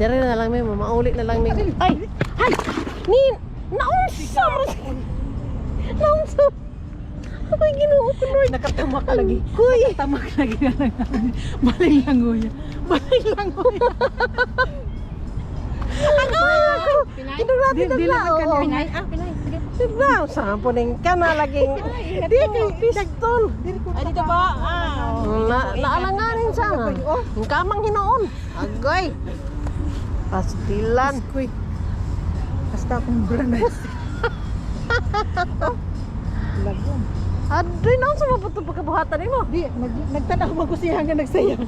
Dire na lang may mauli na lang may. Ay! Ay! Ni naunsa mo. Naunsa. Ako'y ginoo ko Lord. Nakatama ka lagi. Kuy. Nakatama ka lagi na lang. Maling lang nguya. Maling lang. Ay ako. Kinurati Di- na ka. Pinay. Ah, Pinay. Diba? Sampo ning ka na laging. Di kay pistol. Ay, dito ba? Ah. Na, naalanganin siya nga. Ang kamang hinoon. Agoy. Pastilan. Kuy. Basta akong branas. Lagom. Adoy na sa maputo pagkabuhatan mo. Di, nag, nagtanaw mo ko siya hanggang nagsayang.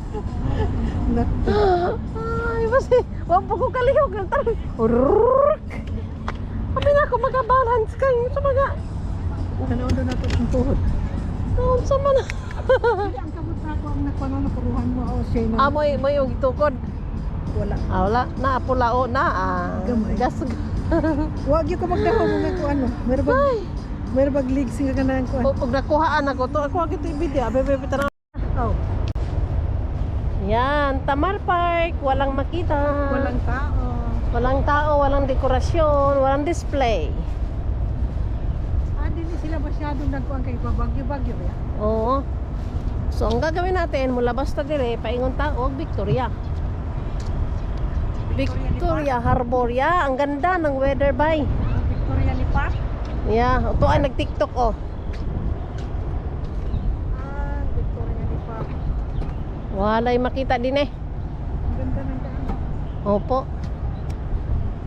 Na, Ay, basi. Wag po ko kalihog. Tarang. Urrrk. Kami na ako magabalance kayo sa mga... tanaw doon nato ang tuhod. Noon sa. Hindi, ang kamot na ako ang nakpano na puruhan mo. Na. Amoy, may yung itukod. Wala. Ah, wala. Na, pulao na. Ah. Gamay. Gas. Wag yung kumagdahaw mo nga ko ano. Meron ba, Ay. meron ba ligsing ka na ko ano. Pag nakuhaan ako to, ako agad yung video. Abe, bebe, tara. Oh, Yan, Tamar Park. Walang makita. walang tao. Walang tao, walang dekorasyon, walang display. Ah, hindi sila masyadong nagkuhan kay babagyo-bagyo ya. Oo. So, ang gagawin natin, mula basta dire, paingon taog, Victoria. Victoria Harbor. Yeah, ang ganda ng weather bay. Victoria Lipa. Yeah, ito ay nag-tiktok oh. Ah, Victoria Lipa. Walay makita din eh. Ang ganda ng daan. Opo.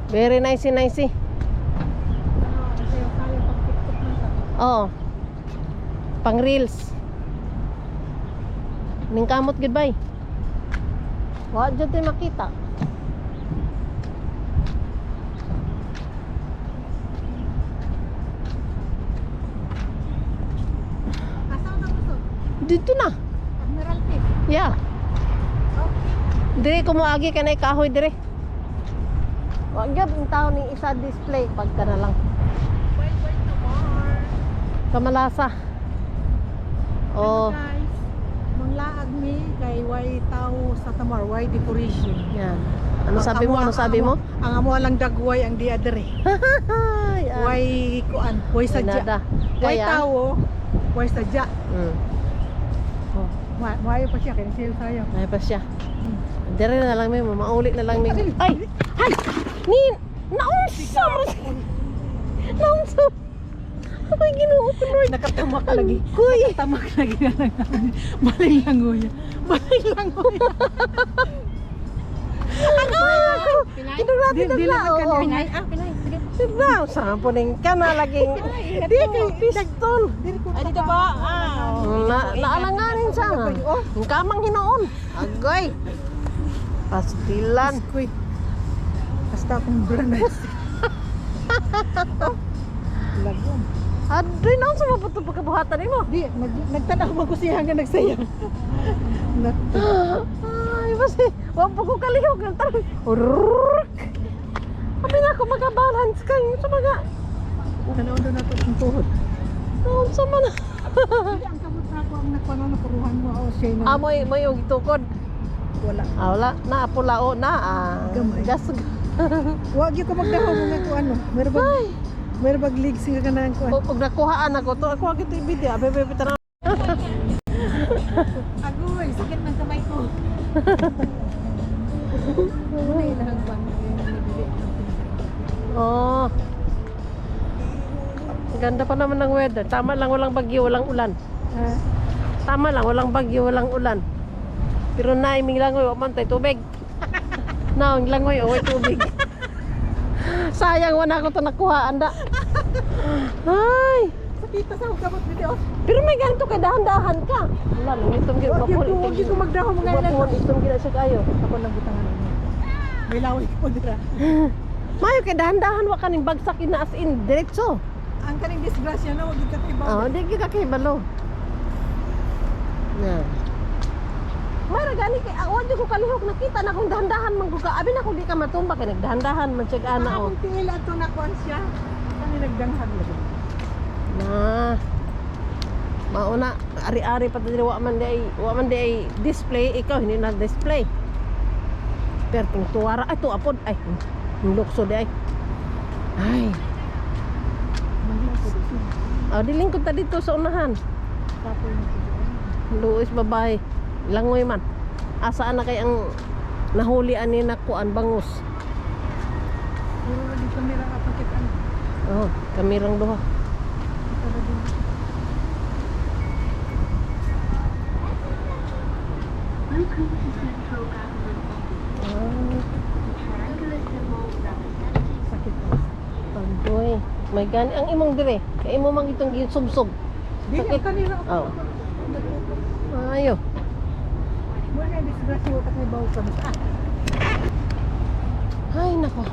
Very nice, nice. Na sa. Oo. Pang reels. Ning kamot goodbye. Wa jud makita. Dito na. Admiralty. Yeah. Okay. Dire ko moagi kanay kahoy dire. Wa gyud ang tao ning isa display pagka na lang. Na more. Kamalasa. Oh, Hello guys. Manglaag mi kay way tao sa Tamar, way decoration. yan. Ano sabi mo? Ano sabi mo? Ang amo lang dagway ang di adere. Yan. Way kuan, way sadya. Way tao, way sadya. Mm. Ma maayo pa siya sale tayo. ay pa siya. Dire na lang may mauli na lang may. Ay! Ay! Ni naunsa. Naunsa. Ako'y ginoo ko Lord. Nakatama ka lagi. Kuy. Nakatama ka lagi na lang. Maling lang nguya. Maling lang. Ay ako. Di- na di la. lang ka oo. Pinay. Ah, Pinay. Diba? Sampo ning ka na laging. Di kay pistol. Ay, dito ba? Ah. Na, naalanganin siya. Ang kamang hinoon. Agoy. Pastilan. Kuy. Basta akong branas. Lagom. Adoy na sa maputo pagkabuhatan mo. Di, nag, nagtanaw mo ko siya hanggang nagsayang. Na, Ay, basi. Po ko kalihog. Tarang. Kami na ako magabalance kayo sa mga. tanaw doon nato ang tuhod. Noon sa. Hindi, ang kamot na ako ang nakpano na puruhan mo. O siya na. Amoy mo yung itukod. Wala. Ah, wala. Na, pulao na. Ah. Gamay. Gas. Wag yung kumagdahaw mo nga ko ano. Meron ba, Ay. meron ba ligsing ka na ko ano. Pag nakuhaan ako to, ako agad yung video. Abe, bebe, tara. Agoy, sakit ng kamay ko. Ganda pa naman ng weather. Tama lang, walang bagyo, walang ulan. Tama lang, walang bagyo, walang ulan. Pero na, iming langoy, waman tayo tubig. Na, ang langoy, oh, tubig. Sayang, wala ko to nakuha, anda. Ay, Sakita sa kamot video. pero may ganito kay dahan-dahan ka. Wala, lang, itong gina, bapon, wag yung kumagdahaw mo nga ilan. bapon, itong gina siya kayo. Ako lang butangan. May laway ko dira. Mayo kay dahan-dahan, wa kaning bagsak ina as in, diretso. Ang kaning disgrasya na wag ka kay Oo, di ka kay balo. Na. Mara gani kay awa di ko kalihok nakita na kung dahan-dahan man ko ka. Abi na kung di ka matumba kay nagdahan-dahan man siya ana oh. Akong tingil ato na kuan siya. Kani nagdanghag lagi. Na. Mauna ari-ari pa dili wa man di ay wa man di ay display ikaw hindi na display. Perting tuwara. Ay, tuapod. Ay, lukso di ay. Ay. Oh, dilingkod ta dito sa unahan. Luis babae. Langoy man. Asaan na kay ang nahuli ani na kuan bangus. Puro di kamera kapakit ano. Oh, kamirang duha. Welcome Office. Ah, The triangular symbol representing Sakit pa. agoy. May gani ang imong dire. Kay imo mang itong gisubsob. Di Sakit. kanina Oh. Ayo. Mo na disgrasya ta kay bawo. Ah, Ay, nako.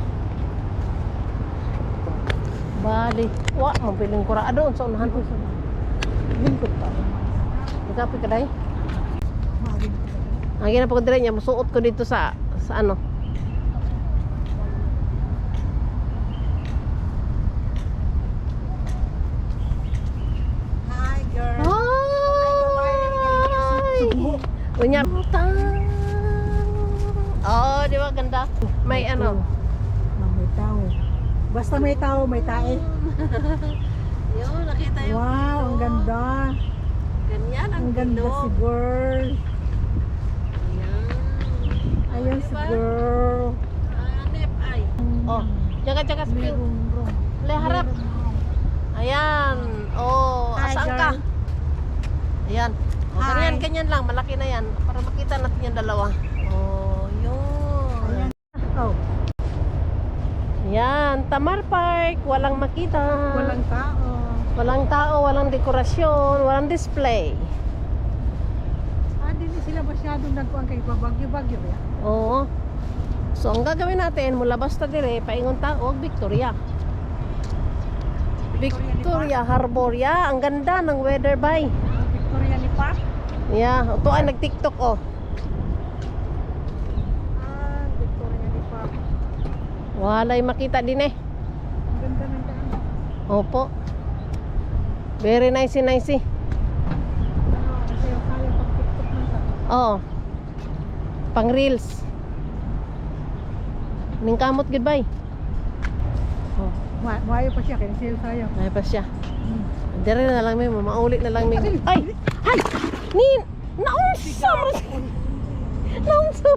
Bali. Wa, mabiling kura doon sa unahan. lingkod pa. Nagkapoy ka. Magin. Ang ginapag ko dire niya, masuot ko dito sa, sa ano. Unya. Oh, di ba ganda? May ano. May tao. Basta may tao, may tae. Yun, nakita Wow, ang ganda. Ganyan Ang ganda si girl. Ayan si girl. Ay. Oh, jaga jaga spill. Merong rong. Le harap. Ayan. Oh, asaan ka? Ayan. Oh, Hi. ganyan, ganyan lang. Malaki na yan. Para makita natin yung dalawa. Oh, yun. Ayan. Oh, Yan, Tamar Park. Walang makita. walang tao. Walang tao, walang dekorasyon, walang display. Ah, di sila masyadong nagkuhan kay Bagyo-Bagyo. ya. Oo. So, ang gagawin natin, mula basta dire, paingon taog, Victoria. Victoria Harbor. Ya, ang ganda ng weather bay. Park. Yeah, ito ay nag-tiktok oh. Ah, Victoria ni Park. Walay makita din eh. Ang ganda ng daan. Opo. Very nice nice. Ano, kasi kaya pag TikTok man sa. Oo. Pang reels. Ning kamot goodbye. Oh, Ma maayo pa siya, kaya sale tayo. ay pa siya. Hmm. Dire na lang may maulit na lang may Ay! Ay! Ni naunsa mo. Naunsa.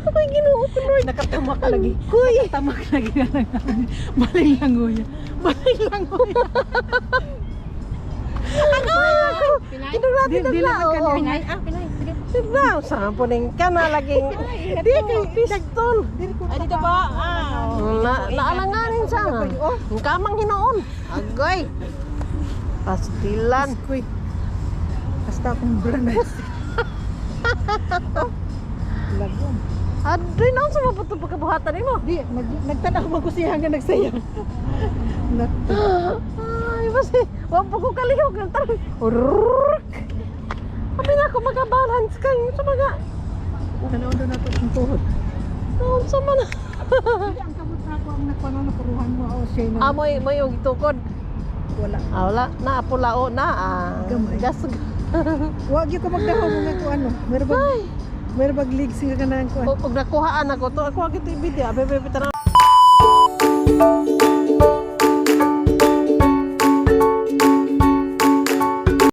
Ako'y ginoo ko Lord. Nakatama ka lagi. Kuy. Nakatama ka lagi na lang namin. Balay lang uya. Balay lang uya. Ako! Naman ka oo. Pinay. Ah, Pinay. Sige. Diba? Sampo ning ka na laging. Di kay pistol. Ay, dito ba? Ah. Na, naalanganin siya. Oh. Ang kamang hinoon. Agoy. Pastilan. Kuy. Basta akong branas. Lagom. Adoy na sa maputo pagkabuhatan mo. Di, nag, nagtanaw mo ko siya hanggang nagsayang. Ay, basi. Wag po ko kalihog. Ang tarong. Urrrk. Sabi na ako magka-balance kayo sa mga. Tanaw doon nato ang tuhod. Noon sa mana. Hindi, ang kamot na ako ang nagpananapuruhan mo. Amoy mo yung itukod. Wala. Ah, wala. Na, pulao na. Ah, Gamay. gas. Wag yung ka magdahaw mo nga kung ano. Meron bag, Ay. meron bag league siya ka na ang kuhan. Pag nakuhaan ako to, ako agad ibig. Abe, bebe, tara.